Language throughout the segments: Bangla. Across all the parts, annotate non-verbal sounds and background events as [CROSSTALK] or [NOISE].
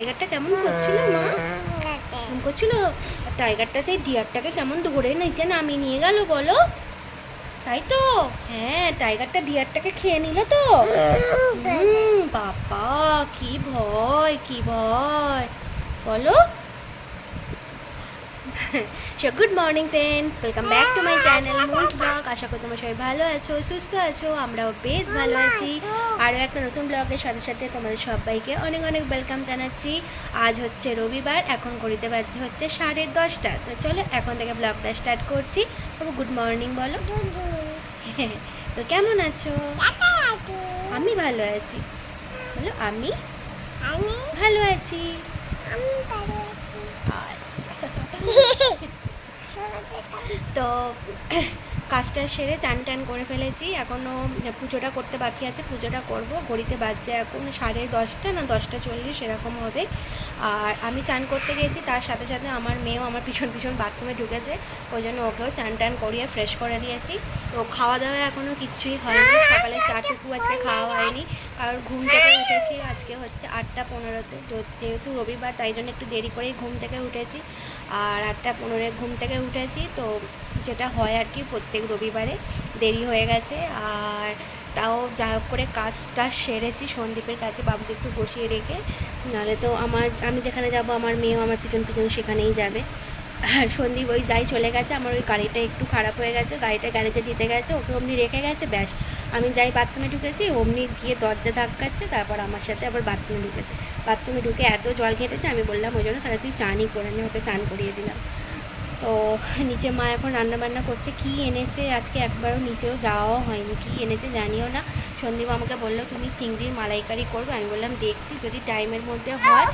টাইগারটা কেমন করছিল, মা? কেমন করছিল? টাইগারটা সেই ডিয়ারটাকে কেমন ধরে নিচে আমি নিয়ে গেল, বলো? তাই তো? হ্যাঁ টাইগারটা ডিয়ারটাকে খেয়ে নিল তো। বাবা, কি ভয় কি ভয়। বলো? So good morning friends welcome back to my channel moose vlog আশা করি তোমরা সবাই ভালো আছো সুস্থ আছো আমরাও বেশ ভালো আছি। আরও একটা নতুন ব্লগের সাথে সাথে তোমাদের সবাইকে অনেক অনেক ওয়েলকাম জানাচ্ছি। আজ হচ্ছে রবিবার এখন ঘড়িতে বাজছে হচ্ছে সাড়ে দশটা। তো চলো এখন থেকে ব্লগটা স্টার্ট করছি। তবু গুড মর্নিং বলো। [LAUGHS] তো কেমন আছো? আমি ভালো আছি। বলো আমি? ভালো আছি। আচ্ছা তো কাজটা সেরে চান টান করে ফেলেছি। এখনও পুজোটা করতে বাকি আছে, পুজোটা করব। ঘড়িতে বাজছে এখন সাড়ে দশটা না দশটা চল্লিশ এরকম হবে। আর আমি চান করতে গিয়েছি, তার সাথে সাথে আমার মেয়েও আমার পিছন পিছন বাথরুমে ঢুকেছে। ওই জন্য ওকেও চান টান করিয়ে ফ্রেশ করে দিয়েছি। তো খাওয়া দাওয়া এখনও কিচ্ছুই হয়নি। সকালে চাটুকু আজকে খাওয়া হয়নি। আর ঘুম থেকে উঠেছি আজকে হচ্ছে আটটা পনেরোতে। যেহেতু রবিবার, তাই জন্য একটু দেরি করেই ঘুম থেকে উঠেছি। আর আটটা পনেরোয় ঘুম থেকে উঠেছি। তো যেটা হয় আর কি, প্রত্যেক রবিবারে দেরি হয়ে গেছে আর তাও যা হোক করে কাজটা সেরেছি সন্দীপের কাছে, বাবুকে একটু বসিয়ে রেখে। নাহলে তো আমার, আমি যেখানে যাব আমার মেয়েও আমার পিছন পিছন সেখানেই যাবে। আর সন্দীপ ওই যাই চলে গেছে, আমার ওই গাড়িটা একটু খারাপ হয়ে গেছে, গাড়িটা গ্যারেজে দিতে গেছে, ওকে অমনি রেখে গেছে, ব্যাস। আমি যাই বাথরুমে ঢুকেছি অমনি গিয়ে দরজা ধাক্কাচ্ছে, তারপর আমার সাথে আবার বাথরুমে ঢুকেছে। বাথরুমে ঢুকে এত জল ঘেটেছে, আমি বললাম, ওই জন্য তাহলে তুই চানই করে নি, ওকে চান করিয়ে দিলাম। তো নিচে মা এখন রান্না বান্না করছে। কি এনেছে আজকে একবারও নিচেও যাওয়াও হয়নি। কি এনেছে জানিও না। সন্দীপ আমাকে বলল, তুমি চিংড়ির মালাইকারি করবে? আমি বললাম, দেখছি, যদি টাইমের মধ্যে হয়,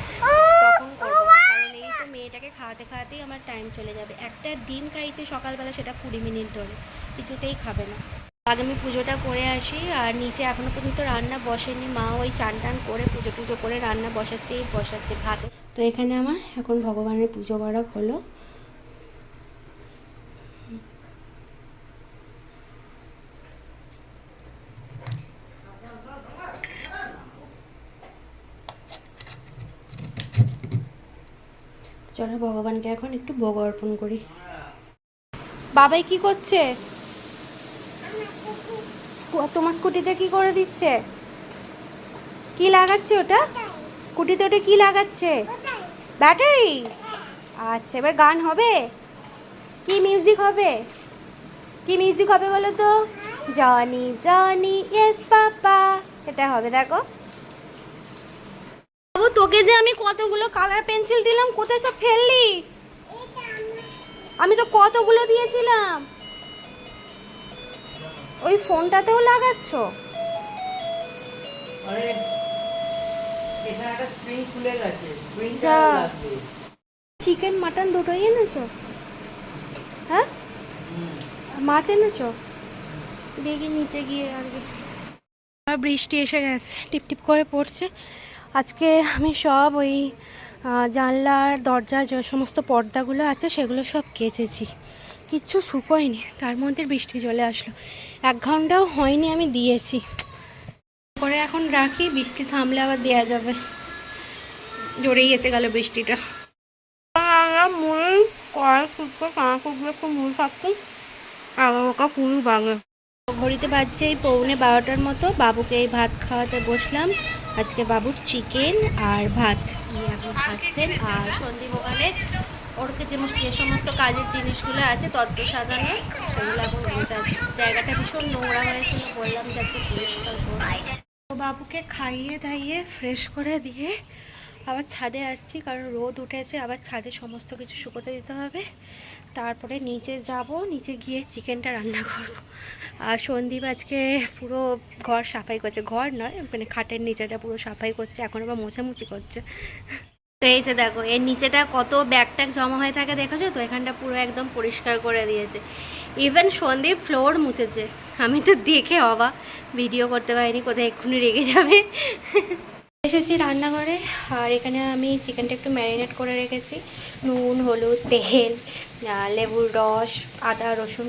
তখন করব। কারণ এই তো মেয়েটাকে খাওয়াতে খাওয়াতেই আমার টাইম চলে যাবে। একটা ডিম খাইছে সকালবেলা, সেটা কুড়ি মিনিট ধরে। কিছুতেই খাবে না। আগামী পুজোটা করে আসি, আর নিচে এখনও পর্যন্ত রান্না বসেনি। মা ওই চান টান করে পুজো টুজো করে রান্না বসাতেই বসাচ্ছে, ভাত তো এখানে আমার এখন ভগবানের পুজো করা হলো। চলো ভগবানকে এখন একটু ভোগ অর্পণ করি। বাবাই কি করছে? তোমার স্কুটিতে কি করে দিচ্ছে? কি লাগাচ্ছে ওটা? স্কুটিতে ওটা কি লাগাচ্ছে? ব্যাটারি? আচ্ছা এবার গান হবে? কি মিউজিক হবে? কি মিউজিক হবে বলো তো? জনি জনি ইয়েস পাপা এটা হবে, দেখো। বাবু তোকে যে আমি কতগুলো কালার পেন্সিল দিলাম কোথায় সব ফেললি? আমি তো কতগুলো দিয়েছিলাম। ওই ফোনটাতেও লাগাচ্ছ? চিকেন মাটন দুটোই এনেছো? হ্যাঁ? মাছ এনেছো? দেখি নিচে গিয়ে আর কি। আর বৃষ্টি এসে গেছে। টিপ টিপ করে পড়ছে। আজকে আমি সব ওই জানলার দরজা যে সমস্ত পর্দাগুলো আছে সেগুলো সব কেচেছি। কিচ্ছু শুকোয়নি তার মধ্যে বৃষ্টি চলে আসলো। এক ঘন্টাও হয়নি আমি দিয়েছি। করে এখন রাখি বৃষ্টি থামলে আবার দেওয়া যাবে। জোরেই এসে গেল বৃষ্টিটা। আমরা মুড়ি কড়াই ফুটকো কাঁড়া ফুটবে একটু মুড়ি থাকতো আগা ওকা পুরো বাঙে ঘড়িতে বাজছে এই পৌনে বারোটার মতো। বাবুকে এই ভাত খাওয়াতে বসলাম। আজকে বাবুর চিকেন আর ভাত এখন খাচ্ছেন। আর সন্দীপ ওখানে ওরকে যে সমস্ত- কাজের জিনিসগুলো আছে তত্ত্ব সাজানো সেগুলো এখন জায়গাটা ভীষণ নোংরা হয়েছিল বললাম যে আজকে পরিষ্কার বাবুকে খাইয়ে দাইয়ে ফ্রেশ করে দিয়ে আবার ছাদে আসছি, কারণ রোদ উঠেছে, আবার ছাদে সমস্ত কিছু শুকোতে দিতে হবে। তারপরে নিচে যাব, নিচে গিয়ে চিকেনটা রান্না করব। আর সন্দীপ আজকে পুরো ঘর সাফাই করছে। ঘর নয় মানে খাটের নিচেটা পুরো সাফাই করছে, এখন আবার মোছামুছি করছে। তো এই যে দেখো, এর নিচেটা কত ব্যাগ ট্যাগ জমা হয়ে থাকে দেখেছ তো? এখানটা পুরো একদম পরিষ্কার করে দিয়েছে। ইভেন সন্দীপ ফ্লোর মুছেছে। আমি তো দেখে অবাক ভিডিও করতে পারিনি, কোথায় এক্ষুনি রেগে যাবে। এসেছি রান্নাঘরে, আর এখানে আমি চিকেনটা একটু ম্যারিনেট করে রেখেছি। নুন, হলুদ, তেল লেবুর রস, আদা, রসুন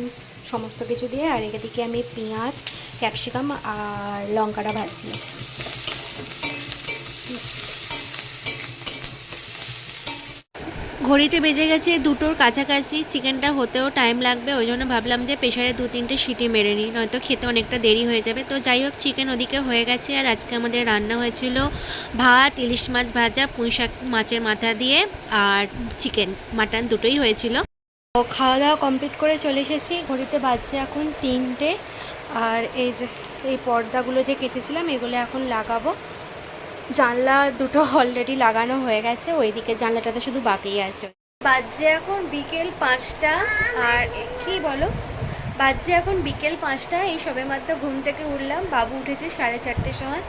সমস্ত কিছু দিয়ে, আর এদিকে আমি পেঁয়াজ, ক্যাপসিকাম আর লঙ্কাটা ভাজছিলাম ঘড়িতে বেজে গেছে দুটোর কাছাকাছি। চিকেনটা হতেও টাইম লাগবে, ওই জন্য ভাবলাম যে প্রেশারে দু তিনটে সিটি মেরে নিই, নয়তো খেতে অনেকটা দেরি হয়ে যাবে। তো যাই হোক, চিকেন ওদিকে হয়ে গেছে, আর আজকে আমাদের রান্না হয়েছিল ভাত, ইলিশ মাছ ভাজা, পুঁই শাক মাছের মাথা দিয়ে, আর চিকেন, মাটন দুটোই হয়েছিল। তো খাওয়া দাওয়া কমপ্লিট করে চলে এসেছি, ঘড়িতে বাজছে এখন তিনটে। আর এই যে, এই পর্দাগুলো যে কেটেছিলাম এগুলো এখন লাগাবো। জানলা দুটো অলরেডি লাগানো হয়ে গেছে ওই ওইদিকে জানলাটাতে শুধু বাকি আছে। বাজছে এখন বিকেল পাঁচটা, আর কি বলো? বাজছে এখন বিকেল পাঁচটা, এই সবে মাত্র ঘুম থেকে উঠলাম, বাবু উঠেছে সাড়ে চারটের সময়।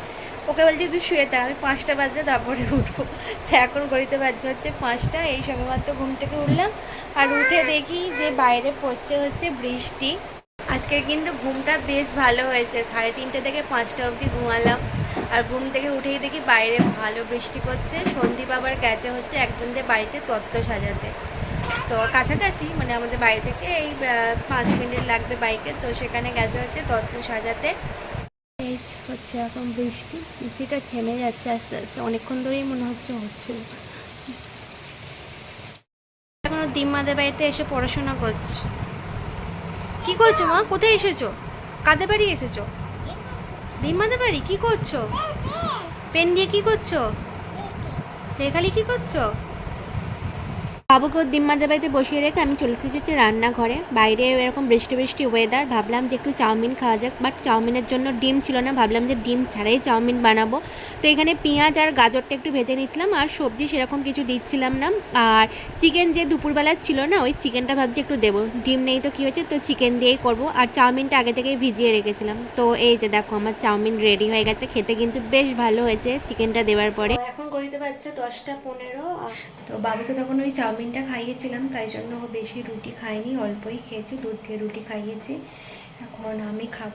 ওকে বলছি, তুই শুয়ে থাক, আমি পাঁচটা বাজলে তারপরে উঠবো। তো এখন ঘড়িতে বাজছে হচ্ছে পাঁচটা, এই সবে মাত্র ঘুম থেকে উঠলাম, আর উঠে দেখি যে বাইরে পড়ছে হচ্ছে বৃষ্টি। আজকের কিন্তু ঘুমটা বেশ ভালো হয়েছে, সাড়ে তিনটে থেকে পাঁচটা অবধি ঘুমালাম। আর ঘুম থেকে উঠেই দেখি বাইরে ভালো বৃষ্টি পড়ছে। সন্দীপ আবার গেছে হচ্ছে একজনদের বাড়িতে তত্ত্ব সাজাতে। তো কাছাকাছি মানে আমাদের বাড়ি থেকে এই পাঁচ মিনিট লাগবে বাইকে। তো সেখানে গেছে হচ্ছে তত্ত্ব সাজাতে। হচ্ছে এখন বৃষ্টি। বৃষ্টিটা থেমে যাচ্ছে আস্তে আস্তে। অনেকক্ষণ ধরেই মনে হচ্ছে হচ্ছিল এখন দিম্মাদের বাড়িতে এসে পড়াশোনা করছে। কি করছ মা? কোথায় এসেছ? কাদের বাড়ি এসেছ? দিম্মাদের বাড়ি কি করছ? পেন দিয়ে কি করছ? লেখালেখি করছ? বাবুকে ওর দিম্মাদের বাড়িতে বসিয়ে রেখে আমি চলে এসেছি হচ্ছে রান্নাঘরে। বাইরে এরকম বৃষ্টি বৃষ্টি ওয়েদার ভাবলাম যে একটু চাউমিন খাওয়া যাক বাট চাউমিনের জন্য ডিম ছিল না, ভাবলাম যে ডিম ছাড়াই চাউমিন বানাবো। তো এখানে পেঁয়াজ আর গাজরটা একটু ভেজে নিচ্ছিলাম আর সবজি সেরকম কিছু দিচ্ছিলাম না। আর চিকেন যে দুপুরবেলা ছিল না, ওই চিকেনটা ভাবছি একটু দেবো। ডিম নেই তো কী হয়েছে? তো চিকেন দিয়েই করব। আর চাউমিনটা আগে থেকেই ভিজিয়ে রেখেছিলাম। তো এই যে দেখো, আমার চাউমিন রেডি হয়ে গেছে। খেতে কিন্তু বেশ ভালো হয়েছে চিকেনটা দেওয়ার পরে। এখন করিতে পারছে দশটা পনেরো তো বাবুকে তখন ওই চাউমিনটা খাইয়েছিলাম তাই জন্য ও বেশি রুটি খাইনি অল্পই খেয়েছি দুধ দিয়ে রুটি খাইয়েছি। এখন আমি খাব।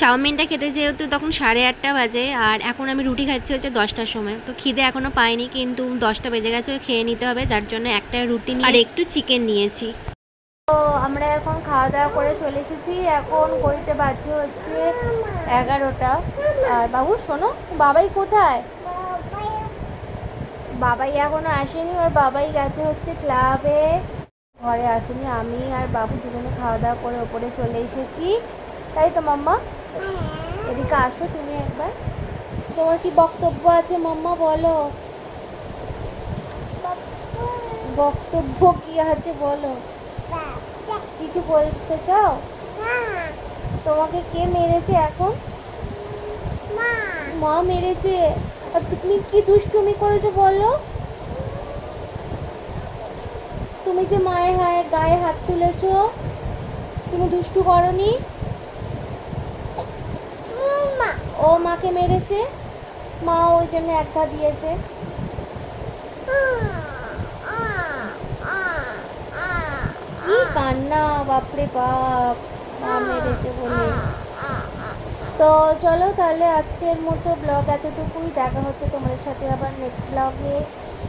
চাউমিনটা খেতে যেহেতু তখন সাড়ে আটটা বাজে আর এখন আমি রুটি খাচ্ছি হচ্ছে দশটার সময়। তো খিদে এখনও পাইনি কিন্তু দশটা বেজে গেছে খেয়ে নিতে হবে যার জন্য একটা রুটি আর একটু চিকেন নিয়েছি। তো আমরা এখন খাওয়া দাওয়া করে চলে এসেছি এখন করিতে বাজছে হচ্ছে এগারোটা। আর বাবু শোনো বাবাই কোথায়? বাবাই এখনও আসেনি আর বাবাই গেছে হচ্ছে ক্লাবে ঘরে আসেনি আমি আর বাবু দুজনে খাওয়া দাওয়া করে ওপরে চলে এসেছি। তাই তো, মাম্মা? এদিকে আসো তুমি একবার। তোমার কি বক্তব্য আছে, মাম্মা, বলো। বক্তব্য কি আছে, বলো। কিছু বলতে চাও? তোমাকে কে মেরেছে এখন? মা মেরেছে। আর তুমি কি দুষ্টুমি করেছ বলো? তুমি যে মায়ের হায় গায়ে হাত তুলেছো তুমি দুষ্টু করনি? ও মাকে মেরেছে? মা ওই জন্য এক ঘা দিয়েছে। কি কান্না বাপরে বাপ। মা মেরেছে বলে। তো চলো তাহলে আজকের মতো ব্লগ এতটুকুই। দেখা হচ্ছে তোমাদের সাথে আবার নেক্সট ব্লগে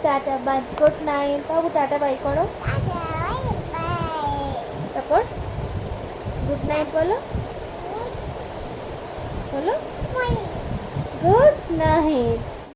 টাটা বাই গুড নাইট বাবু টাটা বাই করো। তারপর গুড নাইট বলো। বলো। Good night